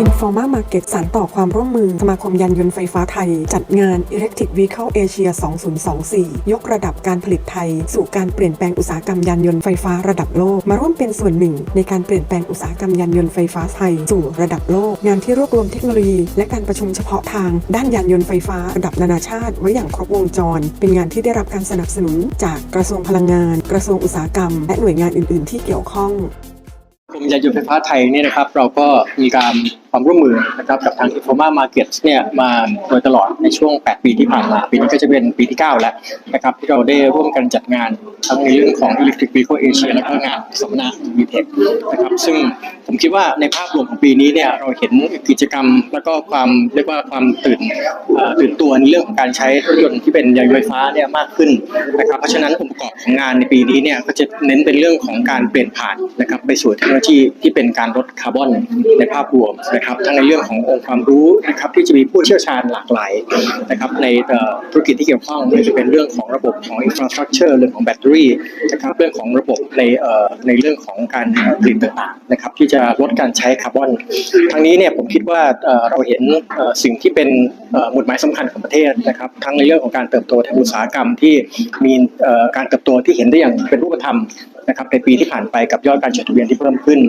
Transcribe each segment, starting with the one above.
Informa Market สานต่อความร่วมมือ สมาคมยานยนต์ไฟฟ้าไทย จัดงาน Electric Vehicle Asia 2024 ยกระดับการผลิตไทย สู่การเปลี่ยนแปลงอุตสาหกรรมยานยนต์ไฟฟ้าระดับโลก มาร่วมเป็นส่วนหนึ่ง ในการเปลี่ยนแปลงอุตสาหกรรมยานยนต์ไฟฟ้าไทย สู่ระดับโลก งานที่รวบรวมเทคโนโลยี และการประชุมเฉพาะทาง ด้านยานยนต์ไฟฟ้าระดับนานาชาติไว้อย่างครบวงจร เป็นงานที่ได้รับการสนับสนุน จากกระทรวงพลังงาน กระทรวงอุตสาหกรรม และหน่วยงานอื่น ๆ ที่เกี่ยวข้องกรมยานยนต์ไฟฟ้าไทยเนี่ยนะครับ เราก็มีการ ความร่วมมือนะครับกับทาง Informa Market เนี่ยมาโดยตลอดในช่วง 8 ปีที่ผ่านมา ปีนี้ก็จะเป็นปีที่ 9 แล้วนะครับที่เราได้ร่วมกันจัดงานทั้งในเรื่องของ Electric Vehicle Asia และก็งานสัมมนา e t e c h นะครับซึ่ง ผมคิดว่าในภาพรวมของปีนี้เนี่ยเราเห็นกิจกรรม แล้วก็ความเรียกว่าความตื่นตื่นตัวในเรื่องของการใช้รถยนต์ที่เป็นยานยนต์ไฟฟ้าเนี่ยมากขึ้นนะครับเพราะฉะนั้นองค์ประกอบของงานในปีนี้เนี่ยก็จะเน้นเป็นเรื่องของการเปลี่ยนผ่านนะครับไปสู่เทคโนโลยีที่เป็นการลดคาร์บอนในภาพรวมนะครับทั้งในเรื่องขององค์ความรู้นะครับที่จะมีผู้เชี่ยวชาญหลากหลายนะครับในธุรกิจที่เกี่ยวข้องไม่ว่าจะเป็นเรื่องของระบบของ infrastructure เรื่องของแบตเตอรี่นะครับเรื่องของระบบในในเรื่องของการผลิตต่างๆนะครับที่จะลดการใช้คาร์บอนทั้งนี้เนี่ยผมคิดว่าเราเห็นสิ่งที่เป็นหมุดหมายสำคัญของประเทศนะครับทั้งในเรื่องของการเติบโตทางอุตสาหกรรมที่มีการเติบโตที่เห็นได้อย่างเป็นรูปธรรมนะครับในปีที่ผ่านไปกับยอดการจดทะเบียนที่เพิ่มขึ้น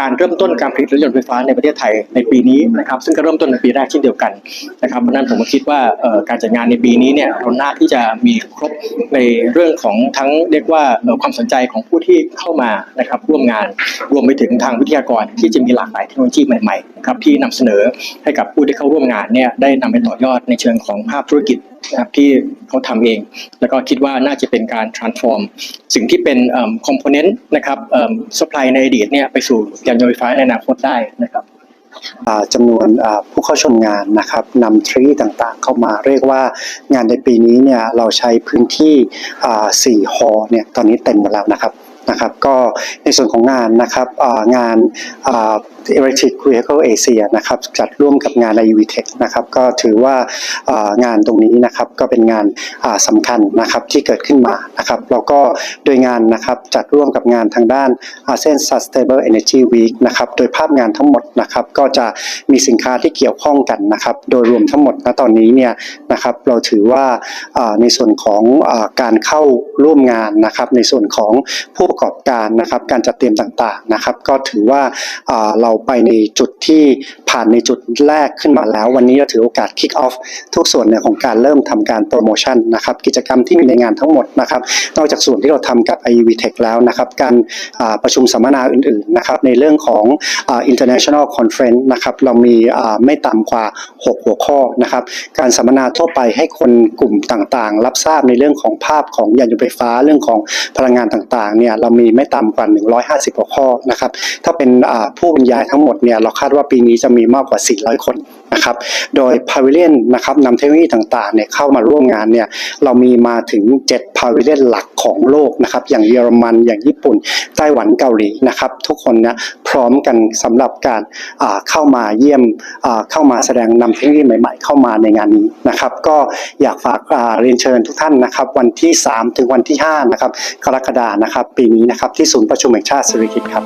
การเริ่มต้นการผลิตรถยนต์ไฟฟ้าในประเทศไทยในปีนี้นะครับซึ่งก็เริ่มต้นในปีแรกเช่นเดียวกันนะครับเพราะนั้นผมก็คิดว่าการจัดงานในปีนี้เนี่ยเราน่าที่จะมีครบในเรื่องของทั้งเรียกว่าความสนใจของผู้ที่เข้ามานะครับร่วมงานรวมไปถึงทางวิทยากรที่จะมีหลากหลายเทคโนโลยีใหม่ๆครับที่นำเสนอให้กับผู้ที่เข้าร่วมงานเนี่ยได้นำไปต่อยอดในเชิงของภาพธุรกิจ นะครับที่เขาทำเอง แล้วก็คิดว่าน่าจะเป็นการ transform สิ่งที่เป็นเอ่อ component นะครับ supply ในอดีตเนี่ยไปสู่ยานยนต์ไฟฟ้าในอนาคตได้นะครับจำนวนผู้เข้าชมงานนะครับนำทรีต่างๆ เข้ามาเรียกว่างานในปีนี้เนี่ยเราใช้พื้นที่อ่าสี่ฮอเนี่ยตอนนี้เต็มหมดแล้วนะครับ นะครับก็ในส่วนของงานนะครับงานอ่า Electric Vehicle Asia นะครับจัดร่วมกับงาน i u v Tech นะครับก็ถือว่างานตรงนี้นะครับก็เป็นงานสำคัญนะครับที่เกิดขึ้นมานะครับแล้วก็โดยงานนะครับจัดร่วมกับงานทางด้าน ASEAN Sustainable Energy Week นะครับโดยภาพงานทั้งหมดนะครับก็จะมีสินค้าที่เกี่ยวข้องกันนะครับโดยรวมทั้งหมดณตอนนี้เนี่ยนะครับเราถือว่าในส่วนของการเข้าร่วมงานนะครับในส่วนของผู้ประกอบการนะครับ การจัดเตรียมต่างๆนะครับ ก็ถือว่าเราไปในจุดที่ผ่านในจุดแรกขึ้นมาแล้ว วันนี้เราถือโอกาส kick off ทุกส่วนเนี่ยของการเริ่มทำการโปรโมชั่นนะครับ กิจกรรมที่มีในงานทั้งหมดนะครับ นอกจากส่วนที่เราทำกับ IEV Tech แล้วนะครับ การประชุมสัมมนาอื่นๆนะครับ ในเรื่องของอ่า international conference นะครับ เรามีไม่ต่ำกว่า 6 หัวข้อนะครับ การสัมมนาทั่วไปให้คนกลุ่มต่างๆ รับทราบในเรื่องของภาพของยานยนต์ไฟฟ้าเรื่องของพลังงานต่างๆเนี่ยเรามีไม่ต่ำกว่า 150หัวข้อนะครับ ถ้าเป็นผู้บรรยายทั้งหมดเนี่ยเราคาดว่าปีนี้จะมีมากกว่า 400 คนนะครับ โดย Pavilion นนะครับนำเทคโนโลยีต่างๆเนี่ยเข้ามาร่วมงานเนี่ยเรามีมาถึง7 Pavilion หลักของโลกนะครับอย่างเยอรมันอย่างญี่ปุ่นไต้หวันเกาหลีนะครับ ทุกคนนี่ยพร้อมกันสำหรับการเข้ามาเยี่ยมเข้ามาแสดงนำเทคโนโลยีใหม่ ๆ เข้ามาในงานนี้นะครับ ก็อยากฝากเรียนเชิญทุกท่านนะครับ วันที่ 3 ถึงวันที่5นะครับกรกฎานะครับปีนี้นะครับที่ศูนย์ประชุมแห่งชาติสิริกิติ์ครับ